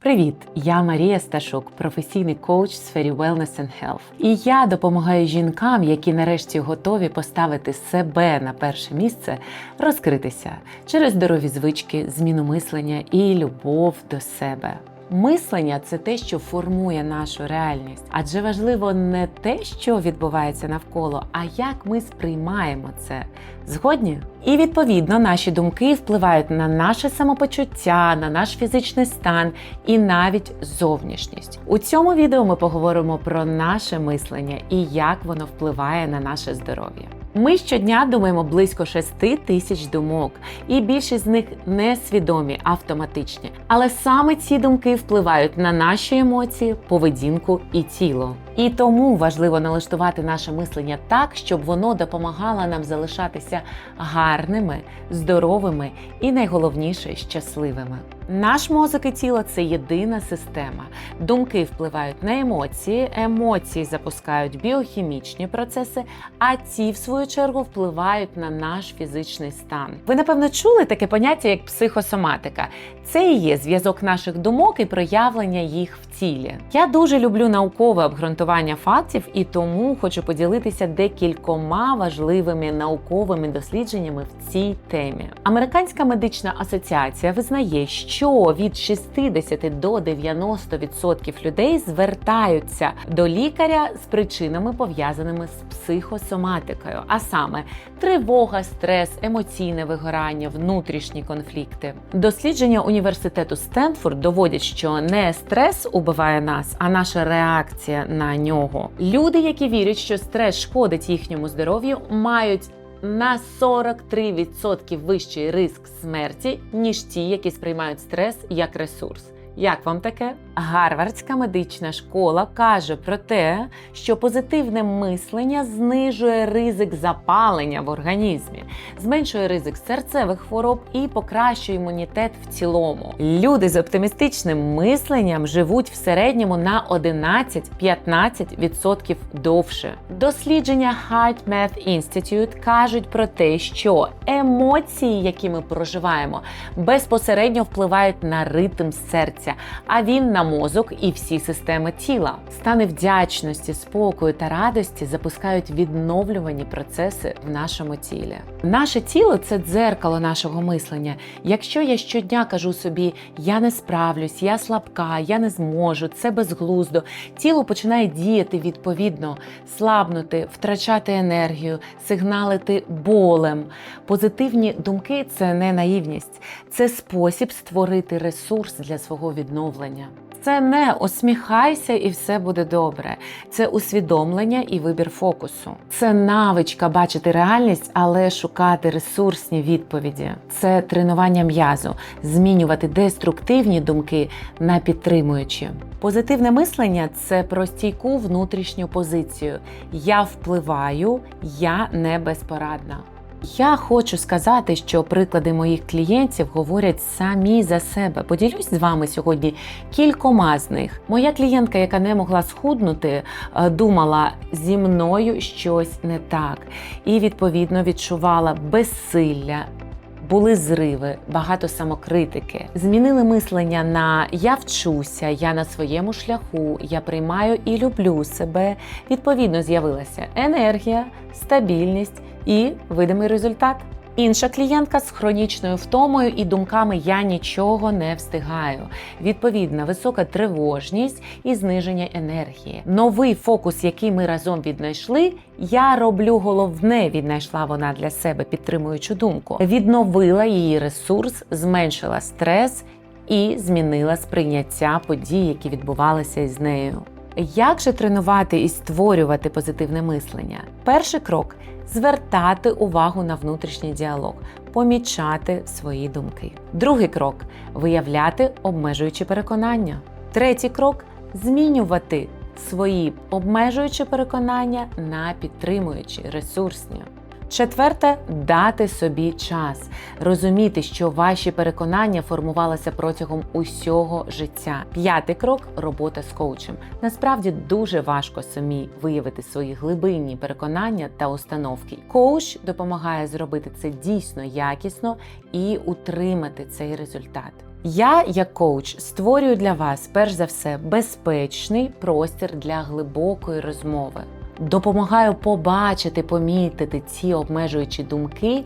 Привіт! Я Марія Сташук, професійний коуч в сфері Wellness and Health. І я допомагаю жінкам, які нарешті готові поставити себе на перше місце, розкритися через здорові звички, зміну мислення і любов до себе. Мислення це те, що формує нашу реальність, адже важливо не те, що відбувається навколо, а як ми сприймаємо це. Згодні? І відповідно наші думки впливають на наше самопочуття, на наш фізичний стан і навіть зовнішність. У цьому відео ми поговоримо про наше мислення і як воно впливає на наше здоров'я. Ми щодня думаємо близько 6 тисяч думок, і більшість з них несвідомі, автоматичні. Але саме ці думки впливають на наші емоції, поведінку і тіло. І тому важливо налаштувати наше мислення так, щоб воно допомагало нам залишатися гарними, здоровими і найголовніше щасливими. Наш мозок і тіло це єдина система. Думки впливають на емоції, емоції запускають біохімічні процеси, а ці, в свою чергу, впливають на наш фізичний стан. Ви напевно чули таке поняття як психосоматика. Це і є зв'язок наших думок і проявлення їх в тілі. Я дуже люблю наукове обґрунтування фактів і тому хочу поділитися декількома важливими науковими дослідженнями в цій темі. Американська медична асоціація визнає, що від 60 до 90% людей звертаються до лікаря з причинами пов'язаними з психосоматикою, а саме тривога, стрес, емоційне вигорання, внутрішні конфлікти. Дослідження університету Стенфорд доводять, що не стрес убиває нас, а наша реакція на нього. Люди, які вірять, що стрес шкодить їхньому здоров'ю, мають на 43% вищий риск смерті, ніж ті, які сприймають стрес як ресурс. Як вам таке? Гарвардська медична школа каже про те, що позитивне мислення знижує ризик запалення в організмі, зменшує ризик серцевих хвороб і покращує імунітет в цілому. Люди з оптимістичним мисленням живуть в середньому на 11-15% довше. Дослідження Heart Math Institute кажуть про те, що емоції, які ми проживаємо, безпосередньо впливають на ритм серця, а він на мозок і всі системи тіла. Стани вдячності, спокою та радості запускають відновлювані процеси в нашому тілі. Наше тіло це дзеркало нашого мислення. Якщо я щодня кажу собі, я не справлюсь, я слабка, я не зможу, це безглуздо, тіло починає діяти відповідно, слабнути, втрачати енергію, сигналити болем. Позитивні думки це не наївність, це спосіб створити ресурс для свого відновлення. Це не осміхайся і все буде добре. Це усвідомлення і вибір фокусу. Це навичка бачити реальність, але шукати ресурсні відповіді. Це тренування м'язу, змінювати деструктивні думки на підтримуючі. Позитивне мислення це про стійку внутрішню позицію. Я впливаю, я не безпорадна. Я хочу сказати, що приклади моїх клієнтів говорять самі за себе. Поділюсь з вами сьогодні кількома з них. Моя клієнтка, яка не могла схуднути, е, думала зі мною щось не так, і відповідно відчувала безсилля. Були зриви, багато самокритики. Змінили мислення на я вчуся, я на своєму шляху, я приймаю і люблю себе. Відповідно, з'явилася енергія, стабільність і видимий результат. Інша клієнтка з хронічною втомою і думками Я нічого не встигаю. Відповідна висока тривожність і зниження енергії. Новий фокус, який ми разом віднайшли. Я роблю головне, віднайшла вона для себе підтримуючу думку. Відновила її ресурс, зменшила стрес і змінила сприйняття подій, які відбувалися із нею. Як же тренувати і створювати позитивне мислення? Перший крок звертати увагу на внутрішній діалог, помічати свої думки. Другий крок виявляти обмежуючі переконання. Третій крок змінювати свої обмежуючі переконання на підтримуючі ресурсні. Четверте дати собі час, розуміти, що ваші переконання формувалися протягом усього життя. П'ятий крок робота з коучем. Насправді дуже важко самі виявити свої глибинні переконання та установки. Коуч допомагає зробити це дійсно якісно і утримати цей результат. Я, як коуч, створюю для вас перш за все безпечний простір для глибокої розмови. Допомагаю побачити, помітити ці обмежуючі думки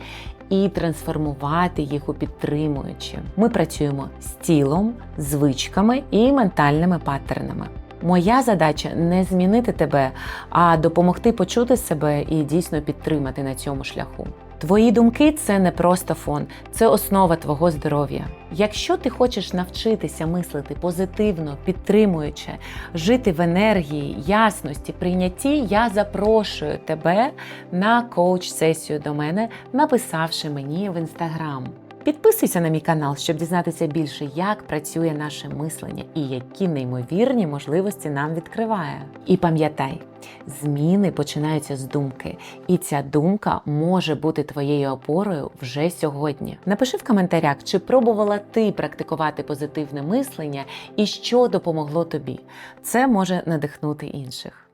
і трансформувати їх у підтримуючі. Ми працюємо з тілом, звичками і ментальними паттернами. Моя задача не змінити тебе, а допомогти почути себе і дійсно підтримати на цьому шляху. Твої думки це не просто фон, це основа твого здоров'я. Якщо ти хочеш навчитися мислити позитивно, підтримуючи, жити в енергії, ясності, прийнятті, я запрошую тебе на коуч-сесію до мене, написавши мені в інстаграм. Підписуйся на мій канал, щоб дізнатися більше, як працює наше мислення і які неймовірні можливості нам відкриває. І пам'ятай, зміни починаються з думки, і ця думка може бути твоєю опорою вже сьогодні. Напиши в коментарях, чи пробувала ти практикувати позитивне мислення і що допомогло тобі. Це може надихнути інших.